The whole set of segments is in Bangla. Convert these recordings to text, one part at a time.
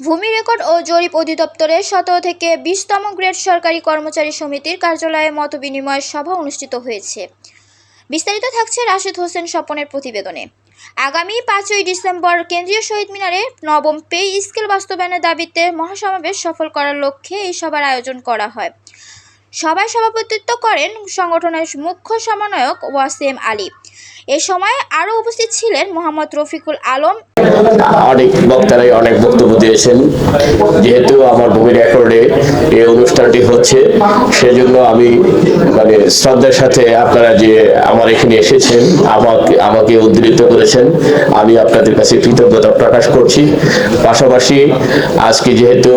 ভূমি রেকর্ড ও জরিপ অধিদপ্তরের সতেরো থেকে বিশতম গ্রেড সরকারি কর্মচারী সমিতির কার্যালয়ে মতবিনিময় সভা অনুষ্ঠিত হয়েছে। বিস্তারিত থাকছে রাশেদ হোসেন স্বপনের প্রতিবেদনে। আগামী পাঁচই ডিসেম্বর কেন্দ্রীয় শহীদ মিনারে নবম পে স্কেল বাস্তবায়নের দাবিতে মহাসমাবেশ সফল করার লক্ষ্যে এই সভার আয়োজন করা হয়। সভায় সভাপতিত্ব করেন সংগঠনের মুখ্য সমন্বয়ক ওয়াসিম আলী। এ সময় আরও উপস্থিত ছিলেন মোহাম্মদ রফিকুল আলম। অনেক বক্তারাই অনেক বক্তব্য দিয়েছেন। যেহেতু আমার ভূমি রেকর্ডে এই অনুষ্ঠানটি হচ্ছে, সেজন্য আমি মানে শ্রদ্ধার সাথে আপনারা যে আমার এখানে এসেছেন, আমাকে আমাকে উদ্ধৃত করেছেন, আমি আপনাদের কাছে কৃতজ্ঞতা প্রকাশ করছি। পাশাপাশি আজকে যেহেতু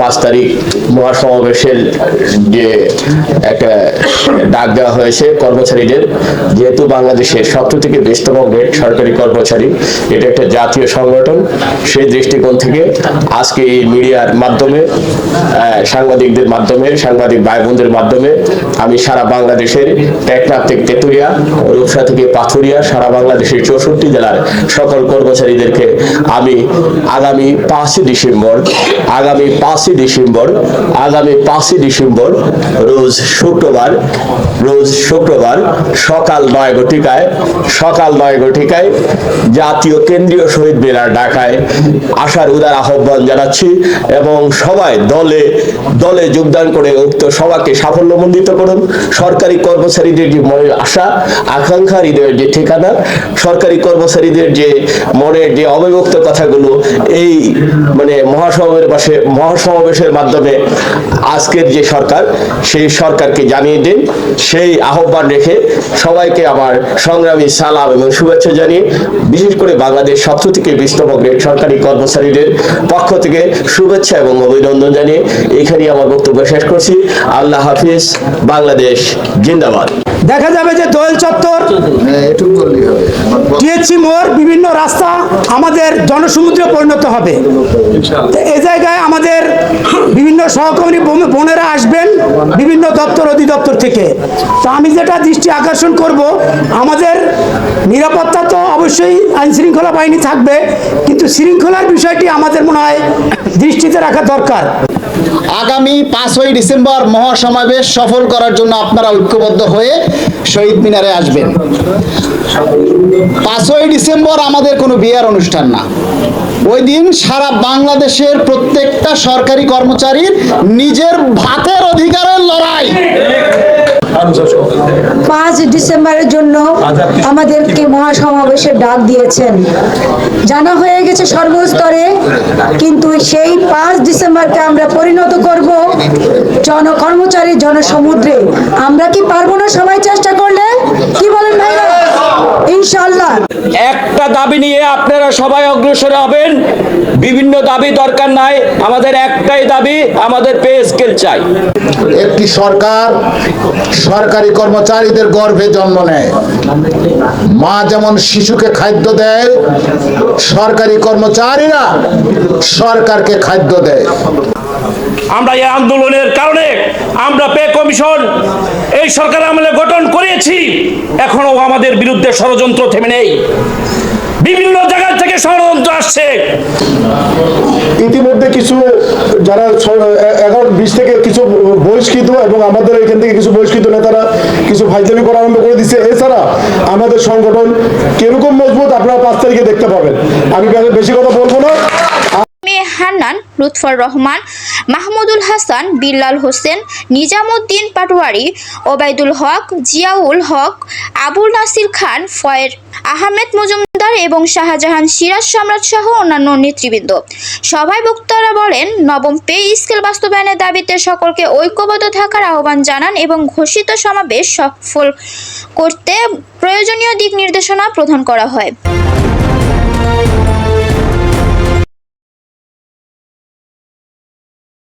পাঁচ তারিখ মহাসমাবেশের যে একটা ডাক দেওয়া হয়েছে কর্মচারীদের, যেহেতু বাংলাদেশের সত্তর থেকে বিশতম গ্রেড সরকারি কর্মচারী। এটা একটা জাতীয় সংগঠন। সেই দৃষ্টিকোণ থেকে আজকে এই মিডিয়ার মাধ্যমে সাংবাদিকদের মাধ্যমে, সাংবাদিক ভাই বোনদের মাধ্যমে আমি সারা বাংলাদেশের টেকনাফ থেকে তেতুরিয়া রূপসা থেকে পাথুরিয়া, সারা বাংলাদেশের চৌষট্টি জেলার সকল কর্মচারীদেরকে আমি আগামী পাঁচই ডিসেম্বর, আগামী পাঁচই ডিসেম্বর, আগামী পাঁচই ডিসেম্বর, রোজ শুক্রবার রোজ শুক্রবার সকাল নয় ঘটিকায় সকাল নয় ঘটিকায়, জাতীয় কেন্দ্রীয় শহীদ মিনার ঢাকায় আসার উদার আহ্বান জানাচ্ছি এবং সবাই দলে দলে যোগদান করে উক্ত সভাকে সাফল্যমণ্ডিত করুন। সরকারি কর্মচারীদের যে মনের আশা আকাঙ্ক্ষা হৃদয়ের যে ঠিকানা, সরকারি কর্মচারীদের যে মনের যে অবিভক্ত কথাগুলো, এই মানে মহাসমাবেশের পাশে, মহাসমাবেশের মাধ্যমে আজকের যে সরকার, সেই সরকারকে জানিয়ে দিন। সেই আহ্বান রেখে সবাইকে আমার সংগ্রামী সালাম এবং শুভেচ্ছা জানিয়ে বিশেষ করে বাংলাদেশ সত্তর থেকে বিশতম সরকারি কর্মচারীদের পক্ষ থেকে শুভেচ্ছা এবং অভিনন্দন জানিয়ে এখানেই আমার বক্তব্য শেষ করছি। আল্লাহ হাফিজ বাংলাদেশ জিন্দাবাদ। দেখা যাবে যে দোয়েল চত্বর হ্যাঁ টিএসসি মোড় বিভিন্ন রাস্তা আমাদের জনসমুদ্রে পরিণত হবে। এই জায়গায় বিভিন্ন সহকর্মী বোন- বোনেরা আসবেন বিভিন্ন দপ্তর অধিদপ্তর থেকে। তো আমি যেটা দৃষ্টি আকর্ষণ করব, আমাদের নিরাপত্তা তো অবশ্যই আইন শৃঙ্খলা বাহিনী থাকবে, কিন্তু শৃঙ্খলার বিষয়টি আমাদের মনে হয় দৃষ্টিতে রাখা দরকার। আগামী পাঁচই ডিসেম্বর মহাসমাবেশ সফল করার জন্য আপনারা ঐক্যবদ্ধ হয়ে শহীদ মিনারে আসবেন। পাঁচই ডিসেম্বর আমাদের কোনো বিয়ের অনুষ্ঠান না। ওই দিন সারা বাংলাদেশের প্রত্যেকটা সরকারি কর্মচারীর নিজের ভাতের অধিকারের লড়াই। পাঁচ ডিসেম্বরের জন্য আমাদেরকে মহাসমাবেশের ডাক দিয়েছেন। জানা হয়ে গেছে সর্বস্তরে কিন্তু সেই পাঁচ ডিসেম্বরকে আমরা পরিণত করব জন কর্মচারী জনসমুদ্রে। আমরা কি পারব না সবাই চেষ্টা করলে? কি বলেন ভাইরা ইনশাল্লাহ একটা দাবি নিয়ে আপনারা সবাই অগ্রসর হবেন। বিভিন্ন দাবি দরকার নাই। আমাদের একটাই দাবি আমাদের পে স্কেল চাই। একটি সরকার সরকারি কর্মচারীদের গর্ভে জন্ম নেয়। মা যেমন শিশুকে খাদ্য দেয় সরকারি কর্মচারীরা সরকারকে খাদ্য দেয়। আমরা এই আন্দোলনের কারণে আমরা পে কমিশন এই সরকার আমলে গঠন করেছি এখনও আমাদের বিরুদ্ধে ষড়যন্ত্র থেমে নেই। বিভিন্ন জায়গা থেকে ষড়যন্ত্র আসছে। ইতিমধ্যে কিছু যারা ছ- এ- এগারো বিশ থেকে কিছু বহিষ্কৃত এবং আমাদের এখান থেকে কিছু বহিষ্কৃত নেতারা কিছু ফাইজলামি করা আরম্ভ করে দিচ্ছে। এছাড়া আমাদের সংগঠন কীরকম মজবুত আপনারা পাঁচ তারিখে দেখতে পাবেন। আমি বেশি কথা বলব না। হান্নান লুৎফর রহমান, মাহমুদুল হাসান, বিল্লাল হোসেন, নিজামুদ্দিন পাটোয়ারি, ওবায়দুল হক, জিয়াউল হক, আবুল নাসির খান, ফয়ের আহমেদ মজুমদার এবং শাহজাহান সিরাজ সম্রাট সহ অন্যান্য নেতৃবৃন্দ। সভায় বক্তারা বলেন, নবম পে স্কেল বাস্তবায়নের দাবিতে সকলকে ঐক্যবদ্ধ থাকার আহ্বান জানান এবং ঘোষিত সমাবেশ সফল করতে প্রয়োজনীয় দিক নির্দেশনা প্রদান করা হয়।